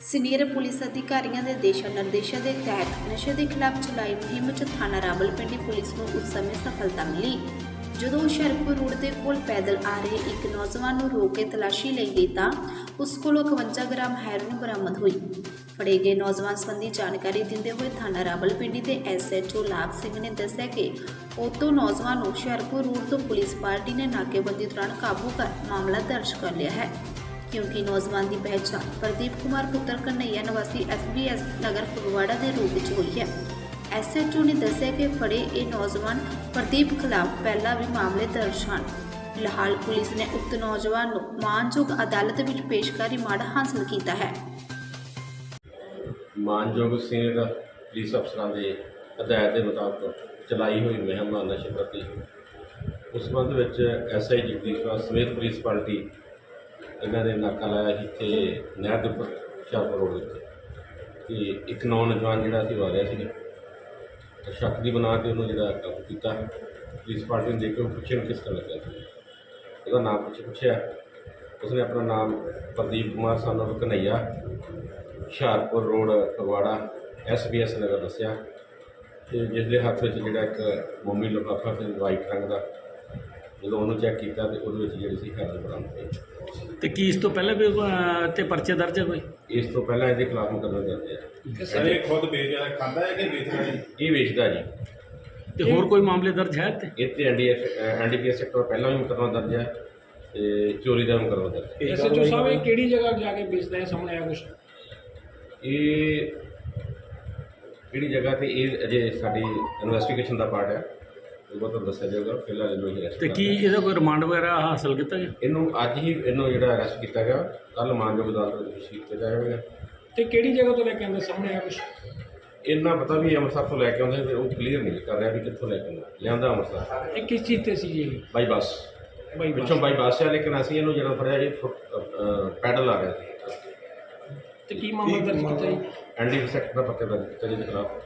Senior police ਅਧਿਕਾਰੀਆਂ ਦੇ ਦਿਸ਼ਾ ਨਿਰਦੇਸ਼ਾਂ ਦੇ ਤਹਿਤ ਨਸ਼ੇ ਦੇ ਖਿਲਾਫ ਚਲਾਈ ਮੁਹਿੰਮ 'ਚ ਥਾਣਾ ਰਾਵਲਪਿੰਡੀ ਪੁਲਿਸ ਨੂੰ ਉਸ ਸਮੇਂ ਸਫਲਤਾ ਮਿਲੀ। ਜਦੋਂ ਹੁਸ਼ਿਆਰਪੁਰ ਰੋਡ ਦੇ ਕੋਲ ਪੈਦਲ ਆ ਰਹੇ ਇੱਕ ਨੌਜਵਾਨ ਨੂੰ ਰੋਕ ਕੇ ਤਲਾਸ਼ੀ ਲਈ ਗਈ ਤਾਂ ਉਸ ਕੋਲੋਂ 51 ਗ੍ਰਾਮ ਹੈਰੋਇਨ ਬਰਾਮਦ ਹੋਈ। ਫੜੇ ਗਏ ਨੌਜਵਾਨ ਸੰਬੰਧੀ ਜਾਣਕਾਰੀ ਦਿੰਦੇ ਹੋਏ ਥਾਣਾ ਰਾਵਲਪਿੰਡੀ ਦੇ ਐਸਐਚਓ ਲਾਭ ਸਿੰਘ ਨੇ ਦੱਸਿਆ ਕਿ ਉਤੋਂ ਨੌਜਵਾਨ ਨੂੰ ਹੁਸ਼ਿਆਰਪੁਰ ਰੋਡ ਤੋਂ ਪੁਲਿਸ ਪਾਰਟੀ ਨੇ ਨਾਕੇਬੰਦੀ ਦੌਰਾਨ ਕਾਬੂ ਕਰ ਮਾਮਲਾ ਦਰਜ ਕਰ ਲਿਆ ਹੈ। ਕਿਉਂਕਿ ਨੌਜਵਾਨ ਦੀ ਪਹਿਚਾਣ ਪ੍ਰਦੀਪ ਕੁਮਾਰ ਪੁੱਤਰ ਕਨਈਆ ਨਿਵਾਸੀ ਐਸਬੀਐਸ ਨਗਰ ਫਗਵਾੜਾ ਦੇ ਰੂਪ ਵਿੱਚ ਹੋਈ ਹੈ। ਐਸਐਚਓ ਨੇ ਦੱਸਿਆ ਕਿ ਫੜੇ ਇਹ ਨੌਜਵਾਨ ਪ੍ਰਦੀਪ ਖਿਲਾਫ ਪਹਿਲਾਂ ਵੀ ਮਾਮਲੇ ਦਰਜ ਹਨ। ਫਿਲਹਾਲ ਪੁਲਿਸ ਨੇ ਉਕਤ ਨੌਜਵਾਨ ਨੂੰ ਮਾਨਯੋਗ ਅਦਾਲਤ ਵਿੱਚ ਪੇਸ਼ਕਾਰੀ ਮਾੜਾ ਹਾਸਲ ਕੀਤਾ ਹੈ। ਮਾਨਯੋਗ ਸੀਨੀਅਰ ਪੁਲਿਸ ਅਫਸਰਾਂ ਦੇ ਹਦਾਇਤ ਦੇ ਮੁਤਾਬਕ ਚਲਾਈ ਹੋਈ ਮੁਹਿੰਮ ਆ ਨਸ਼ੇ ਪ੍ਰਤੀ ਉਸ ਸੰਬੰਧ ਵਿੱਚ ਐਸਆਈ ਜਗਦੀਸ਼ ਰਾਜ ਸਮੇਤ ਪੁਲਿਸ ਪਾਰਟੀ ਇਹਨਾਂ ਨੇ ਨਾਕਾ ਲਾਇਆ ਸੀ ਤੇ ਨਹਿਰ ਦੇ ਉੱਪਰ ਸ਼ਾਹਪੁਰ ਰੋਡ ਉੱਤੇ। ਤੇ ਇੱਕ ਨੌਜਵਾਨ ਜਿਹੜਾ ਸੀ ਉਹ ਰਿਹਾ ਸੀ ਤੇ ਸ਼ੱਕ ਦੀ ਬਣਾ ਤੇ ਉਹਨੂੰ ਜਿਹੜਾ ਕਾਬੂ ਕੀਤਾ। ਪੁਲਿਸ ਪਾਰਟੀ ਨੇ ਦੇਖ ਕੇ ਉਹ ਪੁੱਛਿਆ ਵੀ ਕਿਸ ਤਰ੍ਹਾਂ ਲੱਗਾ ਸੀ। ਉਹਦਾ ਨਾਮ ਪੁੱਛ ਪੁੱਛਿਆ। ਉਸਨੇ ਆਪਣਾ ਨਾਮ ਪ੍ਰਦੀਪ ਕੁਮਾਰ ਸਾਨੂੰ ਕਨਈਆ ਹੁਸ਼ਿਆਰਪੁਰ ਰੋਡ, ਫਗਵਾੜਾ ਐਸਬੀਐਸ ਨਗਰ ਦੱਸਿਆ। ਤੇ ਜਿਸ ਦੇ ਹੱਥ ਵਿੱਚ ਜਿਹੜਾ ਇੱਕ ਮੋਮੀ ਲਿਫਾਫਾ ਸੀ ਵਾਈਟ ਰੰਗ ਦਾ, ਜਦੋਂ ਉਹਨੂੰ ਚੈੱਕ ਕੀਤਾ ਤੇ ਉਹਦੇ ਵਿੱਚ ਜਿਹੜੀ ਸੀ ਹੈਰੋਇਨ ਬਰਾਮਦ ਹੋਈ। ਤੇ ਕੀ ਇਸ ਤੋਂ ਪਹਿਲਾਂ ਵੀ ਅਹ, ਤੇ ਪਰਚੇ ਦਰਜ ਹੈ ਕੋਈ? ਇਸ ਤੋਂ ਪਹਿਲਾਂ ਇਹਦੇ ਖਿਲਾਫ ਮੁਕੱਦਮਾ ਦਰਜ ਹੈ ਸਰ ਇਹ ਖੁਦ ਵੇਚਦਾ ਖਾਂਦਾ ਹੈ ਕਿ ਵੇਚਦਾ ਹੈ? ਇਹ ਵੇਚਦਾ ਜੀ। ਤੇ ਹੋਰ ਕੋਈ ਮਾਮਲੇ ਦਰਜ ਹੈ ਤੇ ਇਹ ਤੇ ਐਨਡੀਐਸ ਐਨਡੀਪੀਐਸ ਸੈਕਟਰ ਪਹਿਲਾਂ ਵੀ ਮੁਕੱਦਮਾ ਦਰਜ ਹੈ ਤੇ ਚੋਰੀ ਦਾ ਮੁਕੱਦਮਾ ਦਰਜ ਹੈ ਐਸਐਚਓ ਸਾਹਿਬ ਇਹ ਕਿਹੜੀ ਜਗ੍ਹਾ ਜਾ ਕੇ ਵੇਚਦਾ ਹੈ? ਸਾਹਮਣੇ ਆਇਆ ਕੁਛ? ਇਹ ਕਿਹੜੀ ਜਗ੍ਹਾ ਤੇ ਇਹ ਅਜੇ ਸਾਡੀ ਇਨਵੈਸਟੀਗੇਸ਼ਨ ਦਾ ਪਾਰਟ ਹੈ ਉਹ ਤੁਹਾਨੂੰ ਦੱਸਿਆ ਜਾਊਗਾ ਫਿਲਹਾਲ ਇਹਨੂੰ ਹੀ arrest ਤੇ ਕਰ ਕੀ ਲਿਆ। ਇਹਦਾ ਕੋਈ ਰਿਮਾਂਡ ਵਗੈਰਾ ਹਾਸਲ ਕੀਤਾ ਗਿਆ? ਇਹਨੂੰ ਅੱਜ ਹੀ ਇਹਨੂੰ ਜਿਹੜਾ ਅਰੈਸਟ ਕੀਤਾ ਗਿਆ ਕੱਲ ਮਾਨਯੋਗ ਅਦਾਲਤ ਵਿੱਚ ਪੇਸ਼ ਕੀਤਾ ਜਾਵੇਗਾ। ਤੇ ਕਿਹੜੀ ਜਗ੍ਹਾ ਤੋਂ ਲੈ ਕੇ ਆਉਂਦੇ ਸਾਹਮਣੇ ਆਇਆ ਕੁਛ? ਇੰਨਾ ਪਤਾ ਵੀ ਅੰਮ੍ਰਿਤਸਰ ਤੋਂ ਲੈ ਕੇ ਆਉਂਦੇ ਤੇ ਉਹ ਕਲੀਅਰ ਨਹੀਂ ਕਰ ਰਿਹਾ ਵੀ ਕਿੱਥੋਂ ਲੈ ਕੇ ਆਉਂਦਾ। ਲਿਆਂਦਾ ਅੰਮ੍ਰਿਤਸਰ। ਇਹ ਕਿਸ ਚੀਜ਼ ਤੇ ਸੀ ਜੀ ਇਹ? ਬਾਈ ਬੱਸ ਬਾਈ ਪਿੱਛੋਂ ਬਾਈ ਬੱਸ ਹੈ ਲੇਕਿਨ ਅਸੀਂ ਇਹਨੂੰ ਜਦੋਂ ਫੜਿਆ ਇਹ ਪੈਡਲ ਆ ਰਿਹਾ ਸੀ ਤੇ ਕੀ ਮਾਮਲਾ ਦਰਜ ਕੀਤਾ ਜੀ? ਐਨਡੀ ਸੈਕਟਰ ਦਾ ਪੱਕੇ ਦਰਜ ਕੀਤਾ ਜਿਹਦੇ ਖਿਲਾਫ।